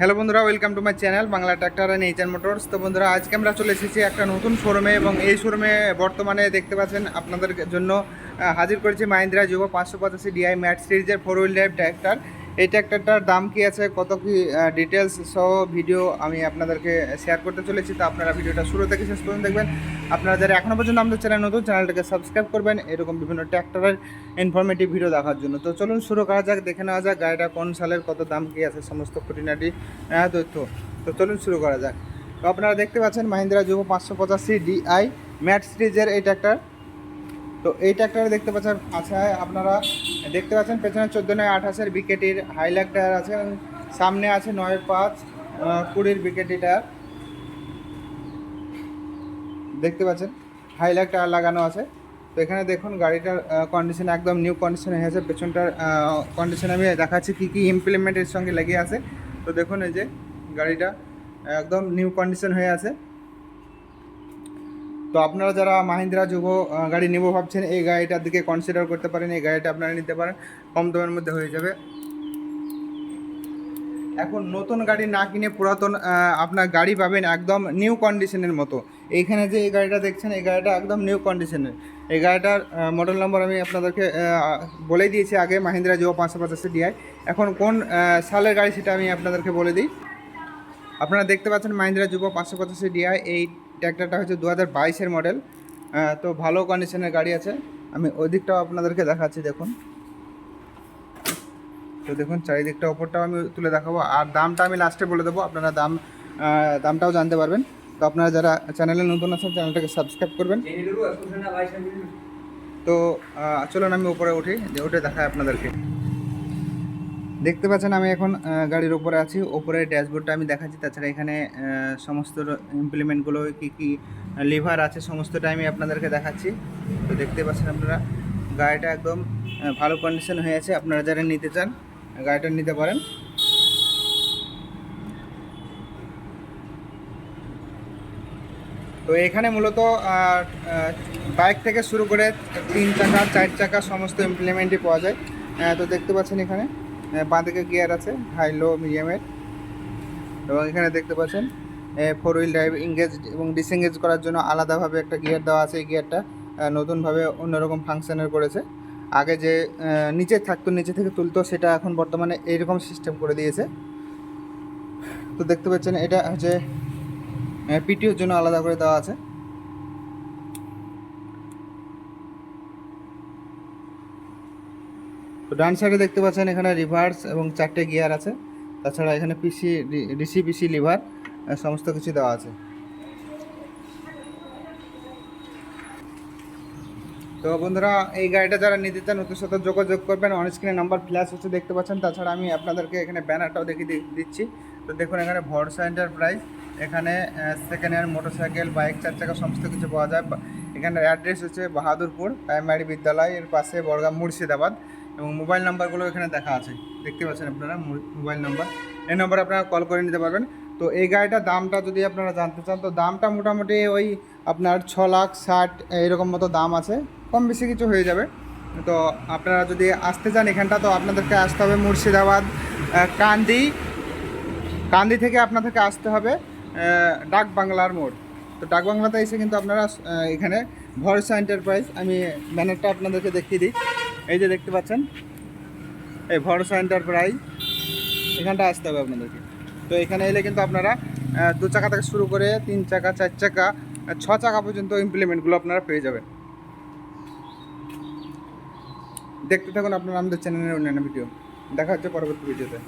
Hello বন্ধুরা welcome to my channel Bangla tractor and H motors তো বন্ধুরা, আজকে আমরা চলে এসেছি একটা নতুন শোরুমে এবং এই শোরুমে বর্তমানে দেখতে পাচ্ছেন আপনাদের জন্য হাজির করেছি মাহিন্দ্রা যুব পাঁচশো পঁচাশি ডিআই ম্যাট সিরিজের ফোর হুইল ড্রাইভ ট্র্যাক্টর এই ট্র্যাক্টরটার দাম কি আছে, কত কি ডিটেলস সহ ভিডিও আমি আপনাদেরকে শেয়ার করতে চলেছি। তো আপনারা ভিডিওটা শুরু থেকে শেষ পর্যন্ত দেখবেন। আপনারা যারা এখনও পর্যন্ত আমাদের চ্যানেল নতুন চ্যানেলটাকে সাবস্ক্রাইব করবেন। এরকম বিভিন্ন ট্র্যাক্টরের ইনফরমেটিভ ভিডিও দেখার জন্য। তো চলুন শুরু করা যাক, দেখে নেওয়া যাক গাড়িটা কোন সালের, কত দাম, কি আছে, সমস্ত খুঁটিনাটি তথ্য। তো চলুন শুরু করা যাক। তো আপনারা দেখতে পাচ্ছেন, মাহিন্দ্রা যুব পাঁচশো পঁচাশি ডিআই ম্যাট সিরিজের এই ট্র্যাক্টর তো এই ট্র্যাক্টরে দেখতে পাচ্ছেন আছে আপনারা দেখতে পাচ্ছেন, পেছনে চোদ্দ নয় আঠাশের বিকেটির হাইলাক টায়ার আছে সামনে আছে নয় পাঁচ কুড়ির বিকেটি টায়ার দেখতে পাচ্ছেন হাইলাক টায়ার লাগানো আছে। তো এখানে দেখুন, গাড়িটার কন্ডিশন একদম নিউ কন্ডিশন হয়ে হয়েছে পেছনটার কন্ডিশন আমি দেখাচ্ছি কী কী ইমপ্লিমেন্টের সঙ্গে লেগে আছে। তো দেখুন এই যে গাড়িটা একদম নিউ কন্ডিশন হয়ে আছে। আপনারা যারা মাহিন্দ্রা যুব গাড়ি নেব ভাবছেন, এই গাড়িটার দিকে কনসিডার করতে পারেন, এই গাড়িটা আপনারা নিতে পারেন, কম দামের মধ্যে হয়ে যাবে। এখন নতুন গাড়ি না কিনে পুরাতন আপনার গাড়ি পাবেন একদম নিউ কন্ডিশনের মতো। এইখানে যে এই গাড়িটা দেখছেন, এই গাড়িটা একদম নিউ কন্ডিশনের এই গাড়িটার মডেল নম্বর আমি আপনাদেরকে বলে দিয়েছি আগে, মাহিন্দ্রা যুব পাঁচশো পঁচাশি ডিআই এখন কোন সালের গাড়ি সেটা আমি আপনাদেরকে বলে দিই। আপনারা দেখতে পাচ্ছেন মাহিন্দ্রা যুব পাঁচশো পঁচাশি ডিআই এই ট্র্যাক্টরটা হচ্ছে দু হাজার বাইশের মডেল তো ভালো কন্ডিশনের গাড়ি আছে। আমি ওই দিকটাও আপনাদেরকে দেখাচ্ছি দেখুন। তো দেখুন চারিদিকটা ওপরটাও আমি তুলে দেখাবো। আর দামটা আমি লাস্টে বলে দেবো। আপনারা দাম দামটাও জানতে পারবেন। তো আপনারা যারা চ্যানেলে নতুন আছেন চ্যানেলটাকে সাবস্ক্রাইব করবেন। তো চলুন আমি উপরে উঠি উঠে দেখায় আপনাদেরকে। দেখতে পাচ্ছেন আমি এখন গাড়ির ওপরে আছি। ওপরে ড্যাশবোর্ডটা আমি দেখাচ্ছি। তাছাড়া এখানে সমস্ত ইমপ্লিমেন্টগুলো কী কী লিভার আছে, সমস্তটা আমি আপনাদেরকে দেখাচ্ছি। তো দেখতে পাচ্ছেন আপনারা, গাড়িটা একদম ভালো কন্ডিশন হয়ে আছে আপনারা যারা নিতে চান, গাড়িটা নিতে পারেন। তো এখানে মূলত বাইক থেকে শুরু করে তিন চাকা, চার চাকা, সমস্ত ইমপ্লিমেন্টই পাওয়া যায়। তো দেখতে পাচ্ছেন এখানে। আহ, বাঁ দিকে গিয়ার আছে হাই লো মিডিয়ামের এবং এখানে দেখতে পাচ্ছেন ফোর হুইল ড্রাইভ ইংগেজ এবং ডিসএঙ্গেজ করার জন্য আলাদাভাবে একটা গিয়ার দেওয়া আছে এই গিয়ারটা নতুনভাবে অন্যরকম ফাংশনের করেছে। আগে যে নিচে থাকতো নিচে থেকে তুলতো সেটা এখন বর্তমানে এইরকম সিস্টেম করে দিয়েছে। তো দেখতে পাচ্ছেন এটা হচ্ছে পিটিওর জন্য আলাদা করে দেওয়া আছে। তো ডান সাইডে দেখতে পাচ্ছেন এখানে রিভার্স এবং চারটে গিয়ার আছে। তাছাড়া এখানে পিসি ডিসি পিসি লিভার সমস্ত কিছু দেওয়া আছে। তো বন্ধুরা, এই গাড়িটা যারা নিতে চান, ওদের সাথে যোগাযোগ করবেন। অন স্ক্রিনে নাম্বার ফ্ল্যাশ হচ্ছে, দেখতে পাচ্ছেন। তাছাড়া আমি আপনাদেরকে এখানে ব্যানারটাও দেখিয়ে দিচ্ছি। তো দেখুন, এখানে ভরসা এন্টারপ্রাইজ এখানে সেকেন্ড হ্যান্ড মোটরসাইকেল বাইক চার চাকা, সমস্ত কিছু পাওয়া যায়। এখানে অ্যাড্রেস হচ্ছে বাহাদুরপুর প্রাইমারি বিদ্যালয়, এর পাশে বড়গাম মুর্শিদাবাদ। এবং মোবাইল নাম্বারগুলো এখানে দেখা আছে। দেখতে পাচ্ছেন আপনারা মোবাইল নাম্বার। এই নম্বরে আপনারা কল করে নিতে পারবেন। তো এই গাড়িটার দামটা যদি আপনারা জানতে চান, তো দামটা মোটামুটি ওই আপনার ছ লাখ ষাট এরকম মতো দাম আছে। কম বেশি কিছু হয়ে যাবে। তো আপনারা যদি আসতে চান এখানটা, তো আপনাদেরকে আসতে হবে মুর্শিদাবাদ কান্দি। কান্দি থেকে আপনাদেরকে আসতে হবে ডাক বাংলার মোড়। তো ডাক বাংলাতে এসে কিন্তু আপনারা এখানে ভরসা এন্টারপ্রাইজ আমি ব্যানারটা আপনাদেরকে দেখিয়ে দিই। এই যে দেখতে পাচ্ছেন, এই ভরসা এন্টারপ্রাইজ এখানটা আসতে হবে আপনাদেরকে। তো এখানে এলে কিন্তু আপনারা দু চাকা থেকে শুরু করে তিন চাকা, চার চাকা ছ চাকা পর্যন্ত ইমপ্লিমেন্টগুলো আপনারা পেয়ে যাবেন। দেখতে থাকুন আপনারা আমাদের চ্যানেলের অন্যান্য ভিডিও দেখা হচ্ছে পরবর্তী ভিডিওতে